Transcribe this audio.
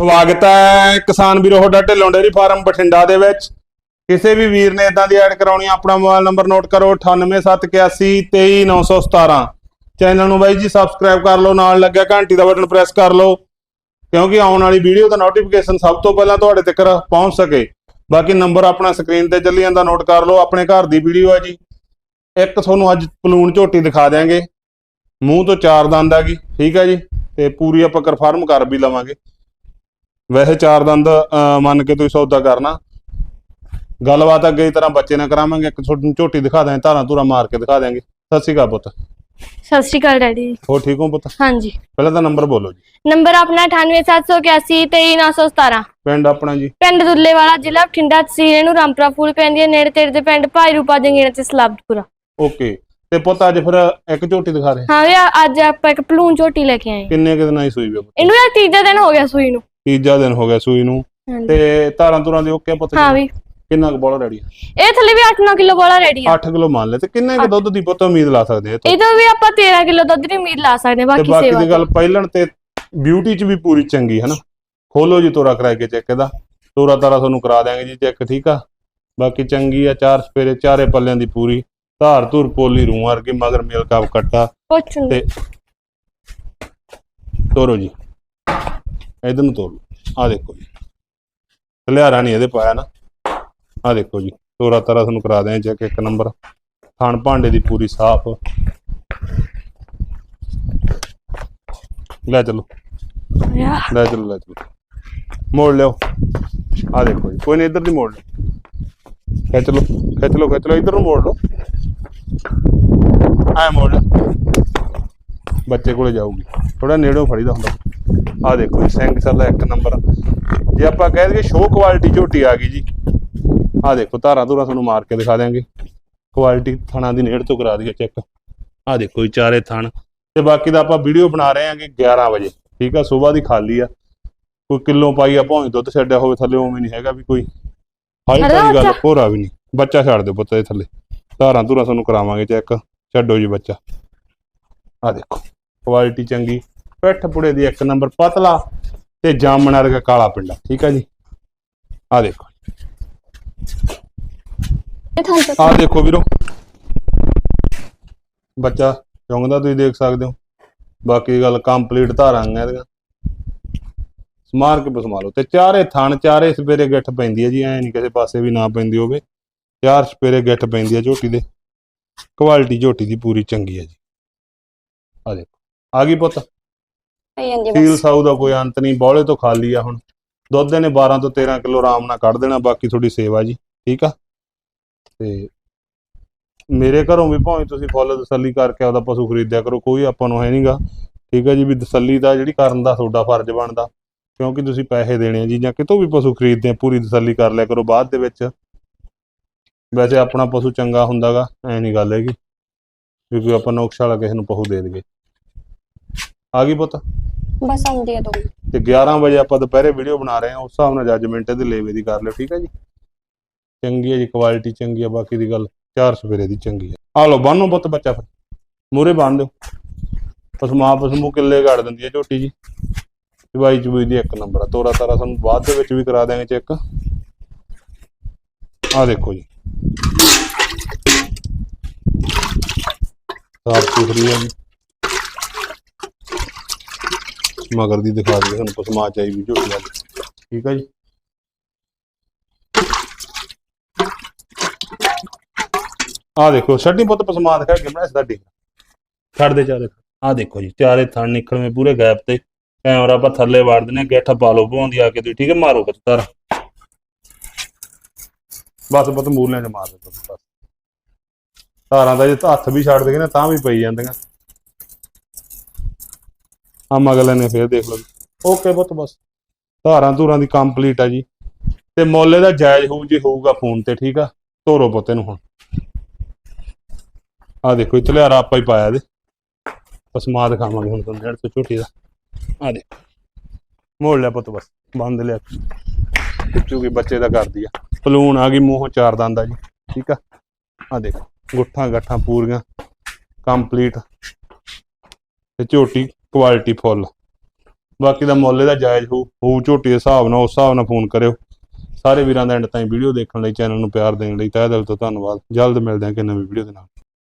ਸਵਾਗਤ ਹੈ ਕਿਸਾਨ ਵੀਰੋ ਤੁਹਾਡਾ ਢਿੱਲੋਂ ਡੇਅਰੀ ਫਾਰਮ ਬਠਿੰਡਾ ਦੇ ਵਿੱਚ। ਕਿਸੇ ਵੀ ਵੀਰ ਨੇ ਇਦਾਂ ਦੀ ਐਡ ਕਰਾਉਣੀ ਆਪਣਾ ਮੋਬਾਈਲ ਨੰਬਰ ਨੋਟ ਕਰੋ 9871823917 ਚੈਨਲ ਨੂੰ ਬਾਈ ਜੀ ਸਬਸਕ੍ਰਾਈਬ ਕਰ ਲਓ, ਨਾਲ ਲੱਗਿਆ ਘੰਟੀ ਦਾ ਬਟਨ ਪ੍ਰੈਸ ਕਰ ਲਓ, ਕਿਉਂਕਿ ਆਉਣ ਵਾਲੀ ਵੀਡੀਓ ਦਾ ਨੋਟੀਫਿਕੇਸ਼ਨ ਸਭ ਤੋਂ ਪਹਿਲਾਂ ਤੁਹਾਡੇ ਤੱਕ ਪਹੁੰਚ ਸਕੇ। ਬਾਕੀ ਨੰਬਰ ਆਪਣਾ ਸਕਰੀਨ ਤੇ ਚੱਲੀ ਜਾਂਦਾ, ਨੋਟ ਕਰ ਲਓ, ਆਪਣੇ ਘਰ ਦੀ ਵੀਡੀਓ ਹੈ ਜੀ। ਇੱਕ ਤੁਹਾਨੂੰ ਅੱਜ ਪਲੂਣ ਝੋਟੀ ਦਿਖਾ ਦਿਆਂਗੇ। ਮੂੰਹ ਤੋਂ ਚਾਰ ਦੰਦ ਆ ਗਈ, ਠੀਕ ਹੈ ਜੀ, ਤੇ ਪੂਰੀ ਆਪਾਂ ਕਨਫਰਮ ਕਰ ਵੀ ਲਵਾਂਗੇ। ਵੈਸੇ ਚਾਰ ਦੰਦ ਮੰਨ ਕੇ ਤੁਸੀਂ ਸੌਦਾ ਕਰਨਾ। ਗੱਲਬਾਤ ਅੱਗੇ ਦੀ ਤਰ੍ਹਾਂ ਬੱਚੇ ਨਾਲ ਕਰਾਵਾਂਗੇ। ਇੱਕ ਤੁਹਾਨੂੰ ਝੋਟੀ ਦਿਖਾ ਦਾਂਗੇ ਧਾਰਾਂ ਧੂਰਾ ਮਾਰ ਕੇ ਦਿਖਾ ਦਾਂਗੇ ਸਤਿ ਸ਼੍ਰੀ ਅਕਾਲ ਪੁੱਤ। ਸਤਿ ਸ਼੍ਰੀ ਅਕਾਲ ਡੈਡੀ। ਜੀ। ਹੋਰ ਠੀਕ ਹੋ ਪੁੱਤ? ਹਾਂਜੀ। ਪਹਿਲਾਂ ਤਾਂ ਨੰਬਰ ਬੋਲੋ ਜੀ। ਨੰਬਰ ਆਪਣਾ 9871823917 ਪਿੰਡ ਆਪਣਾ ਜੀ। ਪਿੰਡ ਦੁੱਲੇਵਾਲਾ ਜ਼ਿਲ੍ਹਾ ਬਠਿੰਡਾ ਤਹਿਸੀਲ ਨੂੰ ਰਾਮਪੁਰਾ ਫੂਲ ਪੈਂਦੀ ਹੈ ਨੇੜੇ ਤੇੜੇ ਦੇ ਪਿੰਡ ਭਾਈ ਰੂਪਾ ਜੰਗੀਣਾ ਤੇ ਸਲਾਬਤਪੁਰਾ ਓਕੇ। ਤੇ ਪੁੱਤ ਅੱਜ ਫਿਰ ਇੱਕ ਝੋਟੀ ਦਿਖਾ ਰਹੇ ਹਾਂ ਵੀ ਅੱਜ ਆਪਾਂ ਇੱਕ ਪਲੂਨ ਝੋਟੀ ਲੈ ਕੇ ਆਏ ਹਾਂ। ਕਿੰਨੇ ਕੁ ਦਿਨਾਂ ਦੀ ਸੂਈ ਵੀ ਆ ਪੁੱਤ? ਇਹਨੂੰ ਇਹ ਤੀਜਾ ਦਿਨ ਹੋ ਗਿਆ ਸੂਈ ਨੂੰ। ਤੀਜਾ ਦਿਨ ਹੋ ਗਿਆ ਸੂਈ ਨੂੰ। ਤੇ ਧਾਰਾਂ ਧੁਰਾਂ ਦੇ ਓਕੇ ਪੁੱਤ ਹਾਂ ਵੀ। ਕਿੰਨਾ ਕੁ ਬੋਲ ਰੈਡੀ ਇਹ ਥੱਲੇ ਵੀ 8-9 ਕਿਲੋ ਵਾਲਾ ਰੈਡੀ ਆ। 8 ਕਿਲੋ ਮੰਨ ਲੈ ਤੇ ਕਿੰਨੇ ਕੁ ਦੁੱਧ ਦੀ ਪੁੱਤ ਉਮੀਦ ਲਾ ਸਕਦੇ ਆ ਇਹਦਾ ਵੀ ਆਪਾਂ 13 ਕਿਲੋ ਦੁੱਧ ਦੀ ਉਮੀਦ ਲਾ ਸਕਦੇ ਬਾਕੀ ਬਾਕੀ ਸੇਵਾ ਦੀ ਗੱਲ ਪਹਿਲਣ ਤੇ ਬਿਊਟੀ ਚ ਵੀ ਪੂਰੀ ਚੰਗੀ ਹੈ ਨਾ ਖੋਲੋ ਜੀ ਤੋਰਾ ਕਰਾ ਕੇ ਚੈੱਕ ਇਹਦਾ। ਤੋਰਾ ਤਾਰਾ ਤੁਹਾਨੂੰ ਕਰਾ ਦਿਆਂਗੇ ਜੀ ਚੈੱਕ ਠੀਕ ਆ? ਬਾਕੀ ਚੰਗੀ ਆ ਚਾਰ ਸਪੇਰੇ ਚਾਰੇ ਪੱਲਿਆਂ ਦੀ ਪੂਰੀ। ਧਾਰ ਧੂਰ ਪੋਲੀ ਰੂਹ ਵਰਗੀ ਮਗਰ ਮੇਲ ਕਾਪ ਕੱਟਾ। ਤੇ ਤੋਰੋ ਜੀ। ਇਧਰ ਨੂੰ ਤੋੜ ਲਓ। ਆ ਦੇਖੋ ਜੀ। ਲਿਆਰਾ ਨਹੀਂ ਇਹਦੇ ਪਾਇਆ ਨਾ। ਆ ਦੇਖੋ ਜੀ। ਤੋਰਾ ਤਾਰਾ ਤੁਹਾਨੂੰ ਕਰਾ ਦਿਆਂ ਚੈੱਕ ਇੱਕ ਨੰਬਰ। ਥਣ ਭਾਂਡੇ ਦੀ ਪੂਰੀ ਸਾਫ਼। ਲੈ ਚਲੋ। ਲੈ ਚਲੋ ਲੈ ਚਲੋ। ਮੋੜ ਲਿਓ ਆ ਦੇਖੋ ਜੀ। ਕੋਈ ਨਹੀਂ, ਇੱਧਰ ਦੀ ਮੋੜ ਲਿਓ। ਖਿੱਚ ਲਓ ਖਿੱਚ ਲਓ ਖਿੱਚ ਲਓ। ਇੱਧਰ ਨੂੰ ਮੋੜ ਲਓ। ਐ ਮੋੜ ਲਿਓ। ਬੱਚੇ ਕੋਲੇ ਜਾਊਗੀ। ਥੋੜਾ ਨੇੜੋਂ ਫੜੀਦਾ ਹੁੰਦਾ। ਆ ਦੇਖੋ ਜੀ ਸਿੰਘ ਚੱਲਾ ਇੱਕ ਨੰਬਰ ਜੇ ਆਪਾਂ ਕਹਿ ਦਈਏ ਸ਼ੋ ਕੁਆਲਿਟੀ ਝੋਟੀ ਆ ਗਈ ਜੀ ਆ ਦੇਖੋ ਧਾਰਾਂ ਧੂਰਾਂ ਤੁਹਾਨੂੰ ਮਾਰ ਕੇ ਦਿਖਾ ਦਿਆਂਗੇ। ਕੁਆਲਿਟੀ ਥਣਾ ਦੀ ਨੇੜ ਤੋਂ ਕਰਾ ਦਈਏ ਚੈੱਕ ਆ ਦੇਖੋ ਜੀ ਚਾਰੇ ਥਣ। ਤੇ ਬਾਕੀ ਦਾ ਆਪਾਂ ਵੀਡੀਓ ਬਣਾ ਰਹੇ ਹਾਂਗੇ 11 ਵਜੇ ਠੀਕ ਆ? ਸਵੇਰ ਦੀ ਖਾਲੀ ਆ। ਕੋਈ ਕਿਲੋ ਪਾਈ ਆ ਭਾਵੇਂ ਦੁੱਧ ਛੱਡਿਆ ਹੋਵੇ ਥੱਲੇ ਉਵੇਂ ਨਹੀਂ ਹੈਗਾ ਵੀ ਕੋਈ। ਹਾਈ ਤਾਂ ਗੱਲ। ਭੋਰਾ ਵੀ ਨਹੀਂ। ਬੱਚਾ ਛੱਡ ਦਿਓ ਪੁੱਤ ਦੇ ਥੱਲੇ। ਧਾਰਾਂ ਧੂਰਾਂ ਤੁਹਾਨੂੰ ਕਰਾਵਾਂਗੇ ਚੈੱਕ ਛੱਡੋ ਜੀ ਬੱਚਾ। ਆ ਦੇਖੋ ਕੁਆਲਿਟੀ ਚੰਗੀ। ਪਿੱਠ ਪੁੜੇ ਦੀ ਇੱਕ ਨੰਬਰ ਪਤਲਾ ਤੇ ਜਾਮਣ ਵਰਗਾ ਕਾਲਾ ਪਿੰਡਾ। ਠੀਕ ਆ ਜੀ? ਆ ਦੇਖੋ। ਇਹ ਆ ਦੇਖੋ ਵੀਰੋ। ਬੱਚਾ ਚੁੰਗਦਾ ਤੁਸੀਂ ਦੇਖ ਸਕਦੇ ਹੋ। ਬਾਕੀ ਗੱਲ ਕੰਪਲੀਟ ਧਾਰਾਂ ਆ ਇਹਦੀਆਂ। ਸਮਾਰ ਕੇ ਬਸਮਾ ਲਓ ਤੇ ਚਾਰੇ ਥਣ, ਚਾਰੇ ਸਪੇਰੇ ਗਿੱਠ ਪੈਂਦੀ ਹੈ ਜੀ, ਐ ਨਹੀਂ ਕਿਸੇ ਪਾਸੇ ਵੀ ਨਾ ਪੈਂਦੀ ਹੋਵੇ। ਚਾਰ ਸਪੇਰੇ ਗਿੱਠ ਪੈਂਦੀ ਹੈ ਝੋਟੀ ਦੇ। ਕੁਆਲਿਟੀ ਝੋਟੀ ਦੀ ਪੂਰੀ ਚੰਗੀ ਹੈ ਜੀ। ਆ ਦੇਖੋ। ਆ ਗਈ ਪੁੱਤ। ਪਈ ਜਾਂਦੀ ਸੀਲ ਸਾਊ ਦਾ ਕੋਈ ਅੰਤ ਨਹੀਂ, ਬੌਲੇ ਤੋਂ ਖਾਲੀ ਆ ਹੁਣ। ਦੁੱਧ ਨੇ 12 ਤੋਂ 13 ਕਿਲੋ ਆਰਾਮ ਨਾਲ ਕੱਢ ਦੇਣਾ, ਬਾਕੀ ਤੁਹਾਡੀ ਸੇਵਾ ਜੀ, ਠੀਕ ਆ? ਤੇ ਮੇਰੇ ਘਰੋਂ ਵੀ ਭਾਵੇਂ ਤੁਸੀਂ ਫੁੱਲ ਤਸੱਲੀ ਕਰਕੇ ਆਪਦਾ ਪਸ਼ੂ ਖਰੀਦਿਆ ਕਰੋ, ਕੋਈ ਆਪਾਂ ਨੂੰ ਹੈ ਨਹੀਂਗਾ ਠੀਕ ਆ ਜੀ, ਵੀ ਤਸੱਲੀ ਦਾ ਜਿਹੜੀ ਕਰਨ ਦਾ ਤੁਹਾਡਾ ਫਰਜ਼ ਬਣਦਾ। ਕਿਉਂਕਿ ਤੁਸੀਂ ਪੈਸੇ ਦੇਣੇ ਆ ਜੀ, ਜਾਂ ਕਿਤੋਂ ਵੀ ਪਸ਼ੂ ਖਰੀਦਦੇ ਆ, ਪੂਰੀ ਤਸੱਲੀ ਕਰ ਲਿਆ ਕਰੋ ਬਾਅਦ ਦੇ ਵਿੱਚ। ਵੈਸੇ ਆਪਣਾ ਪਸ਼ੂ ਚੰਗਾ ਹੁੰਦਾਗਾ, ਐ ਨਹੀਂ ਗੱਲ ਹੈਗੀ। ਵੀ ਕੋਈ ਆਪਾਂ ਨੁਕਸ ਵਾਲਾ ਕਿਸੇ ਨੂੰ ਪਸ਼ੂ ਦੇ ਦੇਈਏ। ਆ ਗਈ ਪੁੱਤ? ਬਸ ਆਉਂਦੀ ਹੈ ਦੋ ਤੇ 11 ਵਜੇ ਆਪਾਂ ਦੁਪਹਿਰੇ ਵੀਡੀਓ ਬਣਾ ਰਹੇ ਹਾਂ ਉਸ ਹਿਸਾਬ ਨਾਲ ਜੱਜਮੈਂਟ ਇਹਦੇ ਲੇਵੇ ਦੀ ਕਰ ਲਿਓ ਠੀਕ ਹੈ ਜੀ? ਚੰਗੀ ਹੈ ਜੀ ਕੁਆਲਿਟੀ ਚੰਗੀ ਹੈ ਬਾਕੀ ਦੀ ਗੱਲ ਚਾਰ ਸਵੇਰੇ ਦੀ ਚੰਗੀ ਹੈ ਆ ਲਓ ਬੰਨੋ ਪੁੱਤ ਬੱਚਾ ਫਿਰ। ਮੂਰੇ ਬੰਨ ਦਿਓ। ਪਸਮਾ ਪਸਮੂ ਕਿੱਲੇ ਗੜ ਦਿੰਦੀ ਹੈ ਝੋਟੀ ਜੀ। ਚਵਾਈ ਚਬੂਈ ਦੀ ਇੱਕ ਨੰਬਰ ਆ। ਤੋਰਾ ਤਾਰਾ ਸਾਨੂੰ ਬਾਅਦ ਦੇ ਵਿੱਚ ਵੀ ਕਰਾ ਦਿਆਂਗੇ ਚੈੱਕ ਆ ਦੇਖੋ ਜੀ। ਸਾਫ਼ ਸੁਥਰੀ ਹੈ ਜੀ। ਮਗਰ ਦੀ ਦਿਖਾ ਦਈਏ ਤੁਹਾਨੂੰ ਪਸਮਾ ਚਾਈ ਵੀ ਝੋਟੀ ਵਾਲੀ ਠੀਕ ਹੈ ਜੀ। ਆ ਦੇਖੋ ਛੱਡੀ ਪੁੱਤ ਪਸਮਾ ਦਿਖਾ ਕੇ ਬਣਾ ਸਾਡੀ ਛੱਡ ਦੇ ਚਾਰੇ ਆ ਦੇਖੋ ਜੀ ਚਾਰੇ ਥਣ ਨਿਕਲਵੇਂ ਪੂਰੇ ਗੈਪ ਤੇ। ਕੈਮਰਾ ਆਪਾਂ ਥੱਲੇ ਵਾੜ ਦਿੰਨੇ ਗਿੱਠ ਪਾ ਲਓ ਭੋਂਦੀ ਆ ਕੇ ਤੁਸੀਂ ਠੀਕ ਹੈ ਮਾਰੋ ਪੁੱਤ ਤਾਰ ਬਸ ਪੁੱਤ ਮੂਲਿਆਂ 'ਚ ਮਾਰ ਦੇ ਤੁਸੀਂ ਬਸ। ਤਾਰਾਂ ਦਾ ਜੇ ਹੱਥ ਵੀ ਛੱਡ ਦੇਗੇ ਨਾ ਤਾਂ ਵੀ ਪਈ ਜਾਂਦੀਆਂ। ਆ ਮਗਲੇ ਨੇ ਫੇਰ ਦੇਖ ਲਓ ਓਕੇ ਪੁੱਤ ਬਸ। ਧਾਰਾਂ ਧੂਰਾਂ ਦੀ ਕੰਪਲੀਟ ਆ ਜੀ। ਤੇ ਮੁੱਲ ਦਾ ਜਾਇਜ਼ ਹੋਊ ਜੇ ਹੋਊਗਾ ਫੋਨ ਤੇ ਠੀਕ ਆ? ਤੋਰੋ ਪੁੱਤ ਨੂੰ ਹੁਣ। ਆ ਦੇਖੋ ਇੱਥੇ ਲਿਆਰਾ ਆਪਾਂ ਹੀ ਪਾਇਆ ਇਹਦੇ। ਪਸਮਾ ਦਿਖਾਵਾਂਗੇ ਹੁਣ ਤੁਹਾਨੂੰ ਜਿਹੜਾ ਝੋਟੀ ਦਾ। ਆ ਦੇ ਮੋੜ ਲਿਆ ਪੁੱਤ ਬਸ ਬੰਦ ਲਿਆ। ਕਿਚੂਗੀ ਬੱਚੇ ਦਾ ਕਰਦੀ ਆ। ਪਲੂਣ ਆ ਗਈ ਮੂੰਹੋਂ ਚਾਰ ਦੰਦ ਆ ਜੀ ਠੀਕ ਆ? ਆ ਦੇਖੋ ਗੁੱਠਾਂ ਗੱਠਾਂ ਪੂਰੀਆਂ ਕੰਪਲੀਟ ਤੇ ਝੋਟੀ ਕੁਆਲਿਟੀ ਫੁੱਲ ਬਾਕੀ ਦਾ ਮੁੱਲ ਇਹਦਾ ਜਾਇਜ਼ ਹੋਊ ਹੋਊ ਝੋਟੀ ਦੇ ਹਿਸਾਬ ਨਾਲ, ਉਸ ਹਿਸਾਬ ਨਾਲ ਫੋਨ ਕਰਿਓ। ਸਾਰੇ ਵੀਰਾਂ ਦਾ ਐਂਡ ਤਾਈਂ ਵੀਡੀਓ ਦੇਖਣ ਲਈ ਚੈਨਲ ਨੂੰ ਪਿਆਰ ਦੇਣ ਲਈ ਤਹਿ ਦਿਲ ਤੋਂ ਧੰਨਵਾਦ। ਜਲਦ ਮਿਲਦੇ ਹਾਂ ਕਿ ਨਵੀਂ ਵੀਡੀਓ ਦੇ ਨਾਲ।